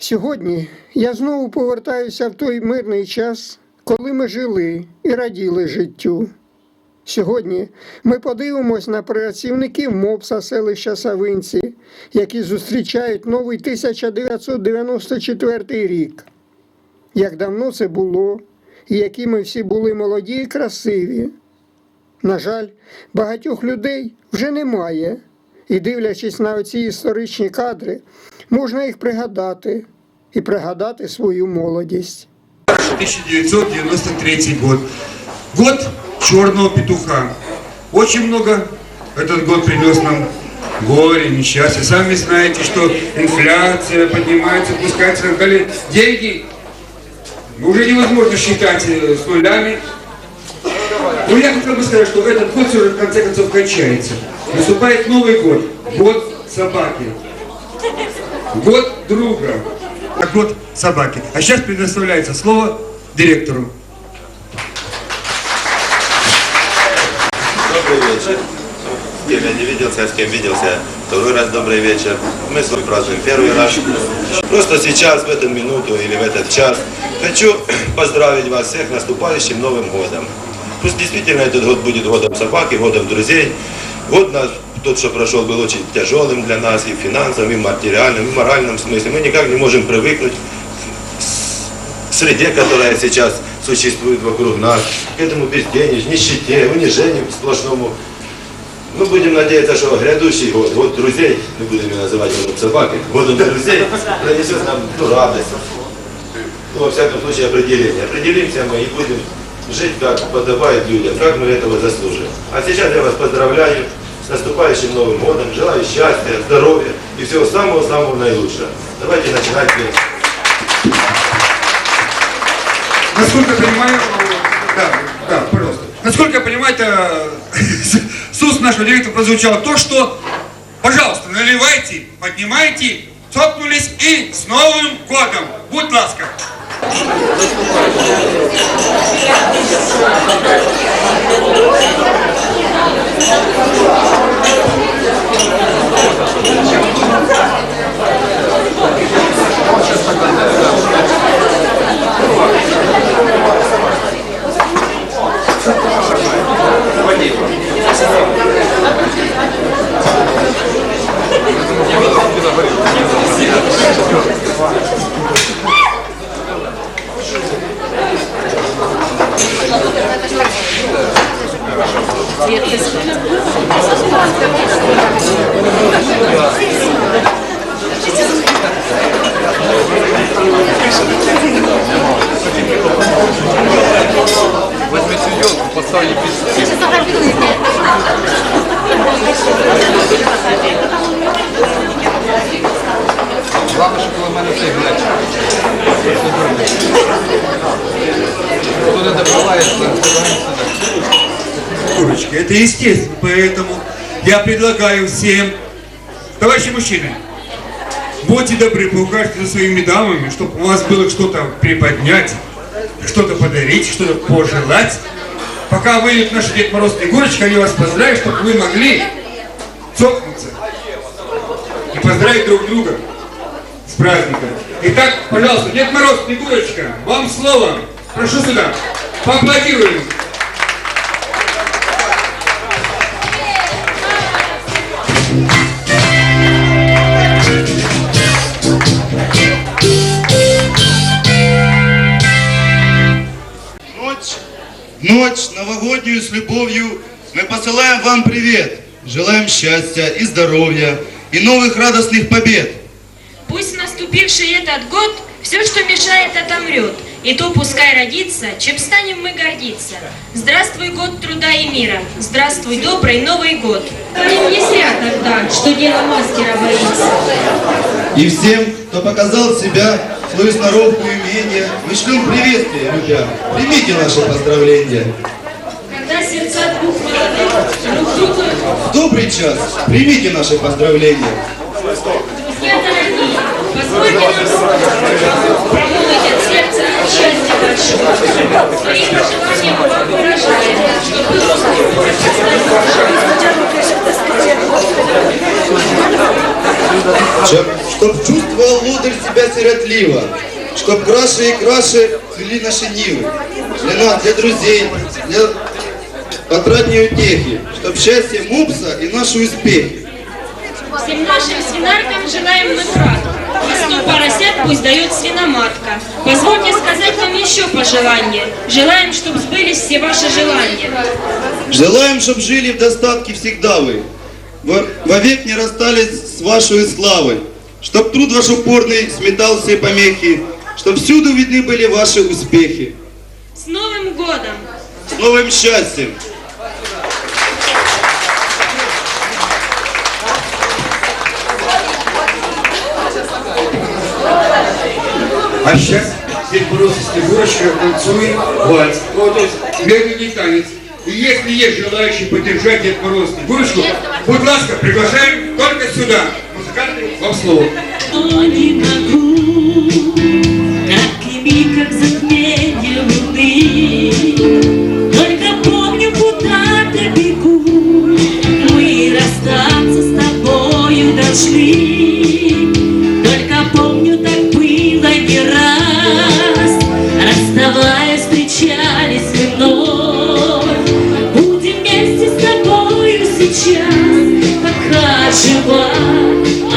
Сьогодні я знову повертаюся в той мирний час, коли ми жили і раділи життю. Сьогодні ми подивимось на працівників МОПСа селища Савинці, які зустрічають новий 1994 рік. Як давно це було, і які ми всі були молоді і красиві. На жаль, багатьох людей вже немає, і дивлячись на оці історичні кадри, можна їх пригадати і пригадати свою молодість. 1993 год. Год черного петуха. Очень много этот год принес нам горе, несчастья. Сами знаете, что инфляция поднимается, опускается и так далее. Деньги уже невозможно считать э, с нулями. Но я хотел бы сказать, что этот год все же в конце концов кончается. Наступает Новый год. Год собаки. Год друга. А год собаки. А сейчас предоставляется слово директору. Добрый вечер. С кем я не виделся, а с кем виделся. Второй раз добрый вечер. Мы с вами празднуем первый раз. Просто сейчас, в эту минуту или в этот час, хочу поздравить вас всех наступающим Новым годом. Пусть действительно этот год будет годом собаки, годом друзей. Год наш, тот, что прошел, был очень тяжелым для нас и в финансовом, и в материальном, и в моральном смысле. Мы никак не можем привыкнуть к среде, которая сейчас существует вокруг нас, к этому безденежью, нищете, унижению сплошному. Мы будем надеяться, что грядущий год, год друзей, мы будем его называть годом собаки, годом друзей, принесет нам ну, радость. Ну, во всяком случае, определение. Определимся мы и будем жить, как подобает людям, как мы этого заслуживаем. А сейчас я вас поздравляю с наступающим Новым годом, желаю счастья, здоровья и всего самого-самого наилучшего. Давайте начинать петь. Насколько я понимаю, да, да, пожалуйста. Насколько я понимаю, это с уст нашего директора прозвучало то, что, пожалуйста, наливайте, поднимайте, цокнулись и с Новым годом. Будь ласка. Возьмите Главное, щоб коло мене цей глечик. Хто не добивається, Курочка, это естественно, поэтому я предлагаю всем, товарищи мужчины, будьте добры, поухаживайте за своими дамами, чтобы у вас было что-то приподнять, что-то подарить, что-то пожелать. Пока выйдет наш Дед Мороз и Егорочка, они вас поздравят, чтобы вы могли цокнуться и поздравить друг друга праздником. Итак, пожалуйста, Дед Мороз, Снегурочка, вам слово. Прошу сюда. Поаплодируем. Ночь, ночь новогоднюю с любовью мы посылаем вам привет. Желаем счастья и здоровья и новых радостных побед. Наступивший этот год все, что мешает, отомрет, и то пускай родится, чем станем мы гордиться. Здравствуй, год труда и мира, здравствуй, добрый Новый год. Им не зря тогда, что дело мастера боится. И всем, кто показал себя, свою сноровку и умение, мы шлем приветствие, любя. Примите наши поздравления. Когда сердца двух молодых друг друга, В добрый час примите наши поздравления. Чтоб, чувствовал лодырь себя сиротливо, Чтоб краше и краше цвели наши нивы. Для нас, для друзей, для отрадней утехи, Чтоб счастье мупса и наши успехи. Всем нашим свинаркам желаем сто поросят пусть дает свиноматка. Позвольте сказать вам еще пожелание. Желаем, чтобы сбылись все ваши желания. Желаем, чтоб жили в достатке всегда вы, во- вовек не расстались с вашей славой, чтоб труд ваш упорный сметал все помехи, чтоб всюду видны были ваши успехи. С Новым годом! С новым счастьем! А здесь просто снегурочка танцует вальс. Вот, то есть танец. И если есть желающие поддержать Дед Мороз Снегурочку, будь ласка, приглашаем только сюда. Музыканты, вам слово. что не. Пока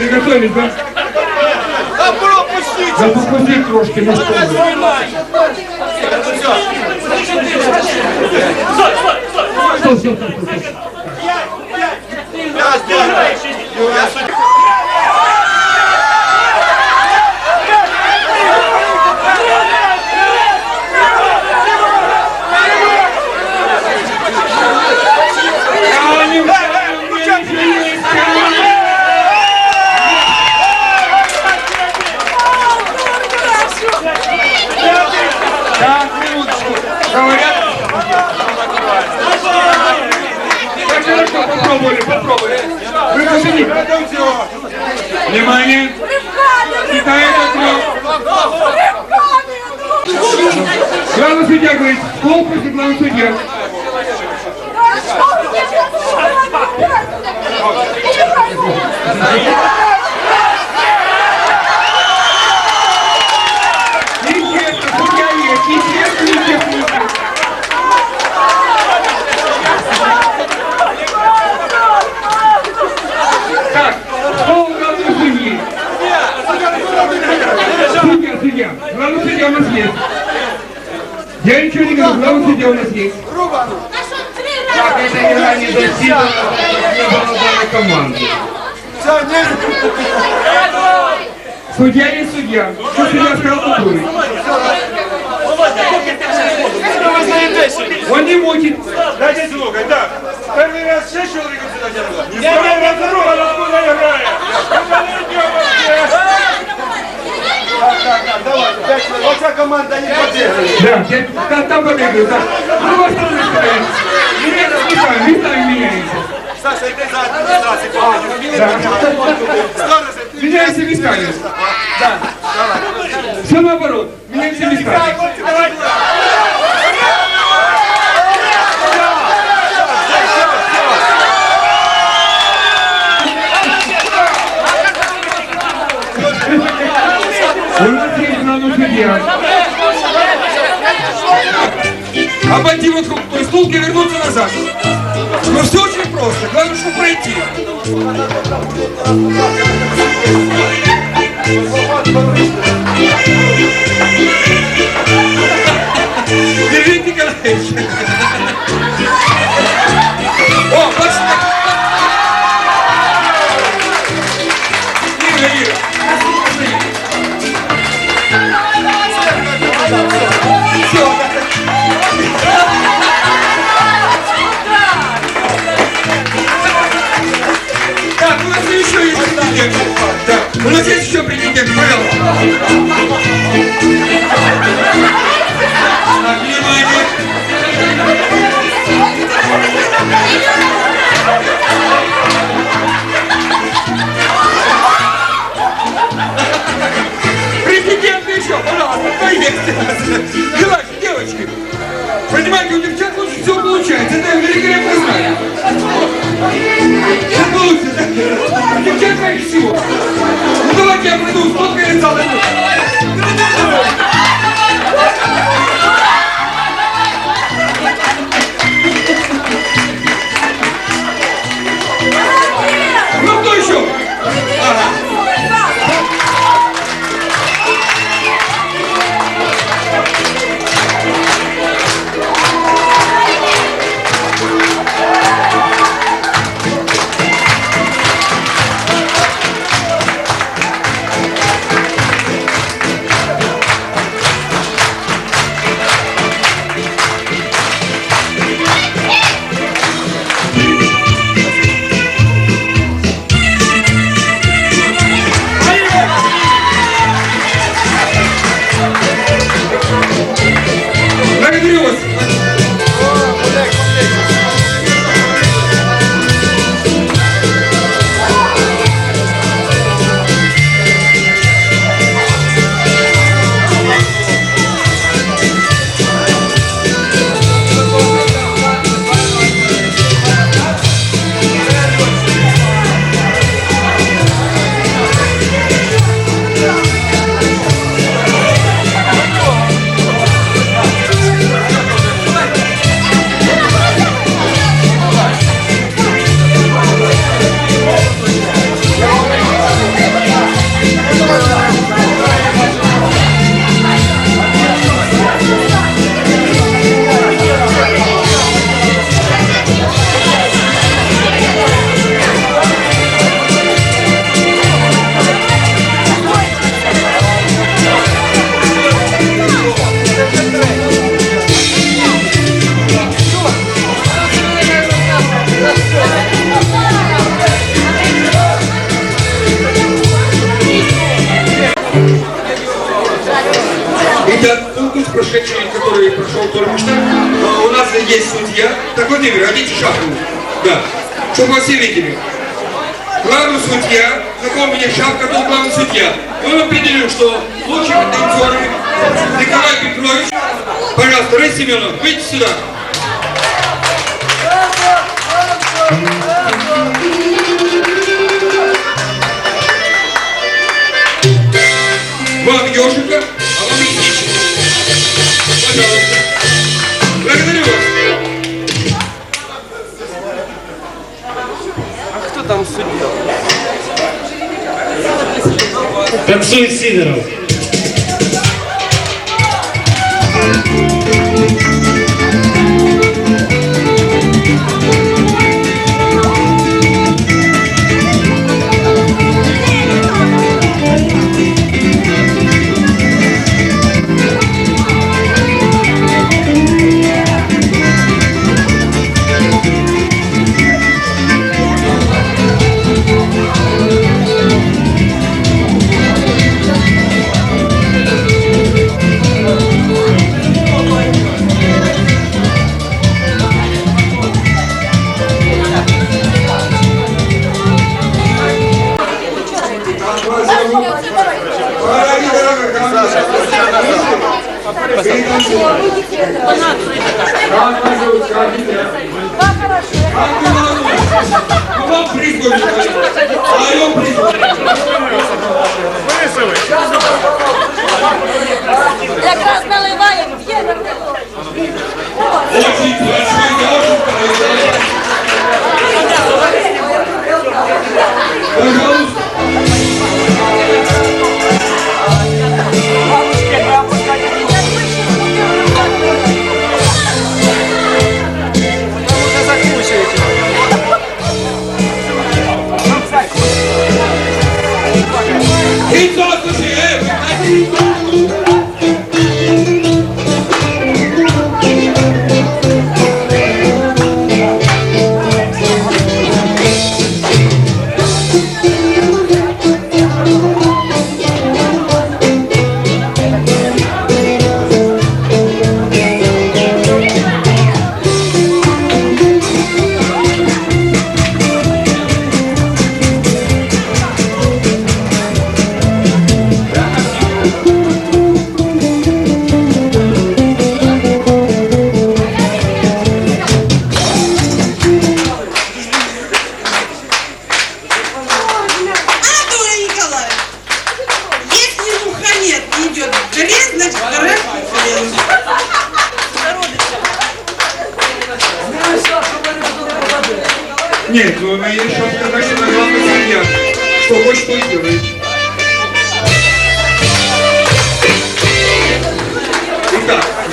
приготовились, да? Да попусти трошки на стол. Стой, стой, стой, стой, стой. Так, минуточку. Говорят. Так, хорошо, попробовали, попробовали. Выпустили. Внимание. Китай это Главный судья говорит, стол просит главный судья. Естественно, судья есть, естественно, естественно. Так, стол главный судьи. Судья, судья, главный судья у нас есть. Я ничего не говорю, главный судья у нас есть. Так, это не достигла молодая команда. Судья есть судья. Что судья сказал, то будет. Он не мутит. Дайте слухай, так. Первый раз шесть человек сюда тянуло. Не второй раз друга, откуда играет. Так, так, так, давай, пять человек. Вот вся команда не поддерживает. Да, я там, побегаю, да. Ну, вас тоже стоит. Меня местами меняется. Саша, иди за. Да. Меняемся местами. Да, Все наоборот. Меняемся местами. У нас есть главный судья. Обойти вот стулки вернуться назад. Просто. Главное, чтобы пройти. Держите, Претендент еще, пожалуйста, поехали. Давайте, девочки. Понимаете, у девчат лучше всего получается. Это я великолепно знаю. Сейчас получится? Девчат всего. Ну давайте я пройду, сфоткаю зал. Grudelwald! Видели. Главный судья, у меня шапка, тот главный судья. Он определил, что лучшими танцорами Николай Петрович, пожалуйста, Рэй Семенов, выйдите сюда. Вам ежика, а вам лисичка. Пожалуйста. Благодарю вас. Танцует Сидоров.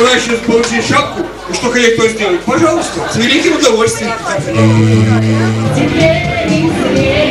желающие получить шапку и что хотят кто сделать, пожалуйста, с великим удовольствием. Теперь